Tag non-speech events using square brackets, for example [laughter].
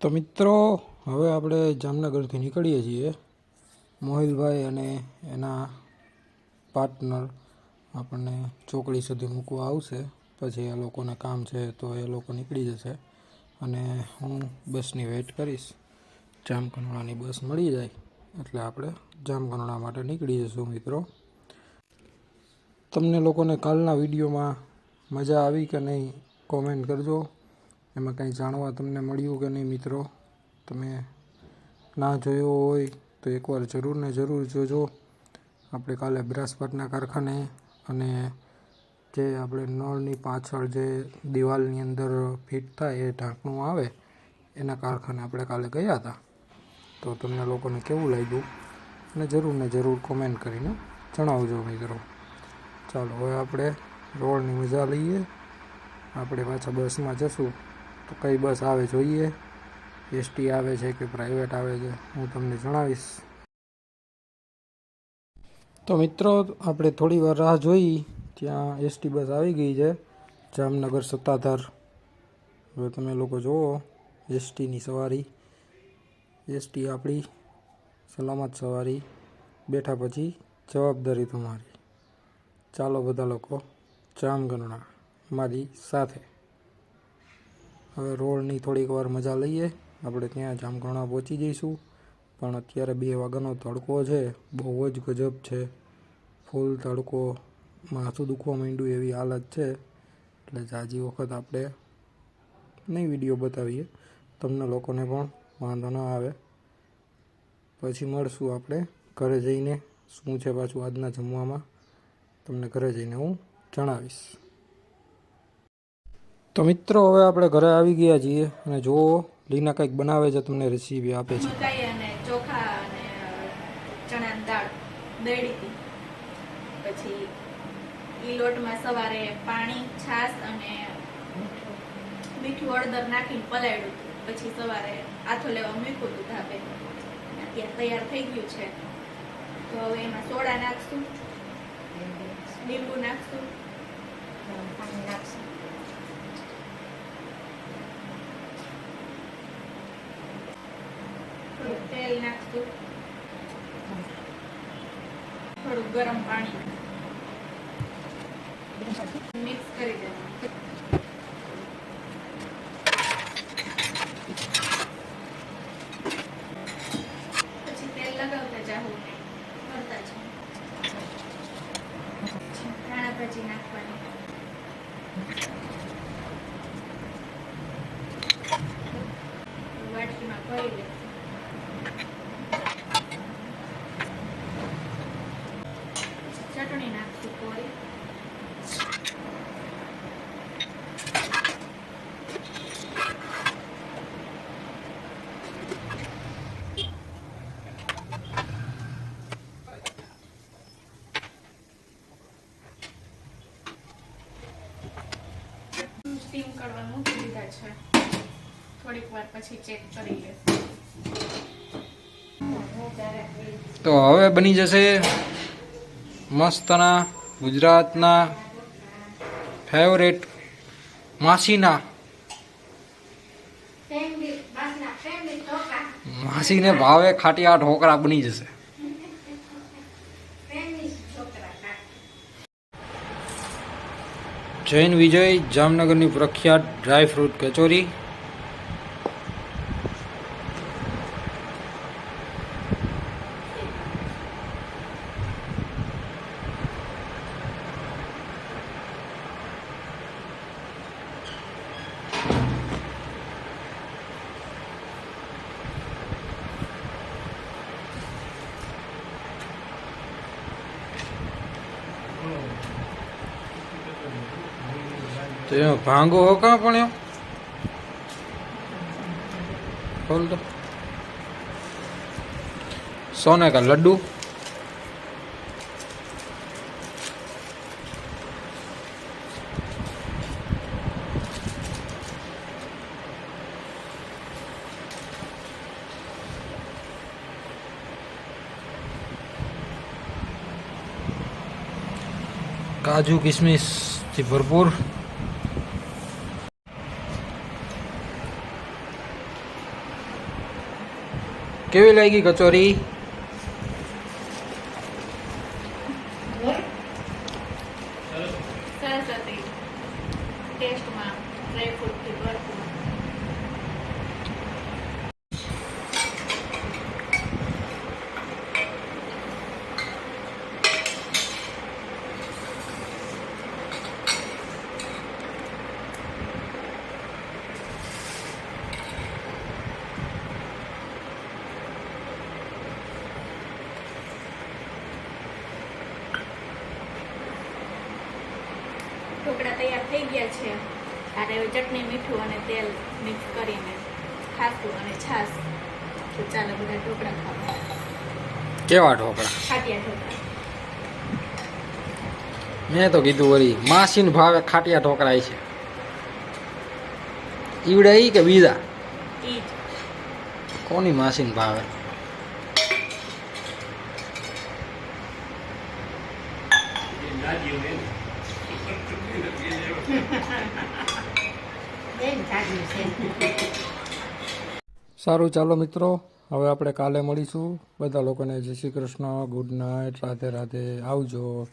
તો મિત્રો, હવે આપણે જામનગરથી નીકળીએ છીએ. મોહિલભાઈ અને એના પાર્ટનર આપણને ચોકડી સુધી મૂકવા આવશે. પછી એ લોકોને કામ છે તો એ લોકો નીકળી જશે. અને હું બસની વેઇટ કરીશ. જામકંડોળાની બસ મળી જાય એટલે આપણે જામકંડોળા માટે નીકળી જશું મિત્રો. તમને લોકોને કાલના વિડીયોમાં મજા આવી કે નહીં કોમેન્ટ કરજો. એમાં કંઈ જાણવા તમને મળ્યું કે નહીં મિત્રો? તમે ના જોયો હોય તો એકવાર જરૂર ને જરૂર જોજો. આપણે કાલે બ્રાસપાટના કારખાને અને જે આપણે નળની પાછળ જે દિવાલની અંદર ફિટ થાય એ ઢાંકણું આવે, એના કારખાને આપણે કાલે ગયા હતા. તો તમને લોકોને કેવું લાગ્યું? અને જરૂર ને જરૂર કોમેન્ટ કરીને જણાવજો મિત્રો. ચાલો, હવે આપણે રોડની મજા લઈએ. આપણે પાછા બસમાં જશું. તો કઈ બસ આવે જોઈએ. એસટી આવે છે કે પ્રાઇવેટ આવે છે, હું તમને જણાવીશ. તો મિત્રો, આપણે થોડી વાર રાહ જોઈ, ત્યાં એસટી બસ આવી ગઈ છે, જામનગર સત્તાધાર. હવે તમે લોકો જુઓ એસટીની સવારી. એસટી આપણી સલામત સવારી. બેઠા પછી જવાબદારી તમારી. ચાલો બધા લોકો જામગણના મારી સાથે. હવે રોડની થોડીક વાર મજા લઈએ. આપણે ત્યાં જામગણના પહોંચી જઈશું. પણ અત્યારે બે વાગ્યાનો તડકો છે. બહુ જ ગજબ છે. ફૂલ તડકો. માથું દુખવા માંડ્યું એવી હાલત છે. એટલે જાજી વખત આપણે નહીં વીડિયો બતાવીએ. તમને લોકોને પણ વાંધો ન આવે. પછી મળશું આપણે ઘરે જઈને. શું છે પાછું આજના જમવામાં? તમને ઘરે જઈને હું જણાવીશ. તો મિત્રો, હવે આપણે ઘરે આવી ગયા છીએ અને જુઓ, લીના કંઈક બનાવે છે, તમને રેસીપી આપે છે. ચોખા અને ચણાની દાળ દળી પછી એ લોટમાં સવારે પાણી, છાશ અને મીઠું હળદર નાખીને પલાળ્યું પછી સવારે આથો લેવા મૂક્યું હતું અને અત્યારે તૈયાર થઈ ગયું છે. તો હવે એમાં સોડા નાખશું, લીંબુ નાખશું પાણી નાખશું તેલ નાખશું. થોડું ગરમ પાણી મિક્સ કરી દેવાનું. પછી નાખવાની. વાટકીમાં ભરી લેશું ચટણી નાખશું થોડી સ્ટીમ કરવા મૂકી દીધા છે. થોડીક વાર પછી ચેક કરી લે. તો હવે બની જશે મસ્તના ગુજરાતના ફેવરેટ માસીના. માસીને ભાવે ખાટિયા ઢોકળા બની જશે. જૈન વિજય જામનગરની પ્રખ્યાત ડ્રાય ફ્રૂટ કચોરી ભાંગો હો કાં પણ એમ? ખોલ તો. સોને કા લડ્ડુ? કાજુ કિશમિશથી ભરપૂર. કેવી લાગી કચોરી સરસ હતી ટેસ્ટમાં ડ્રાયફ્રૂટથી ભરપૂર ઢોકળા તૈયાર થઈ ગયા છે. અને ચટણી મીઠું અને તેલ મિક્સ કરીને ખાસું અને છાશ. તો ચાલો બધા ઢોકળા ખાવા. કેવા ઢોકળા? ખાટિયા ઢોકળા. મેં તો કીધું વળી માસીન ભાવે ખાટિયા ઢોકળા છે. ઈવડે ઈ કે બીજા? કોની માસીન ભાવે? [laughs] સારું, ચાલો મિત્રો. હવે આપણે કાલે મળીશું. બધા લોકોને જય શ્રી કૃષ્ણ. Good night. રાધે રાધે. આવજો.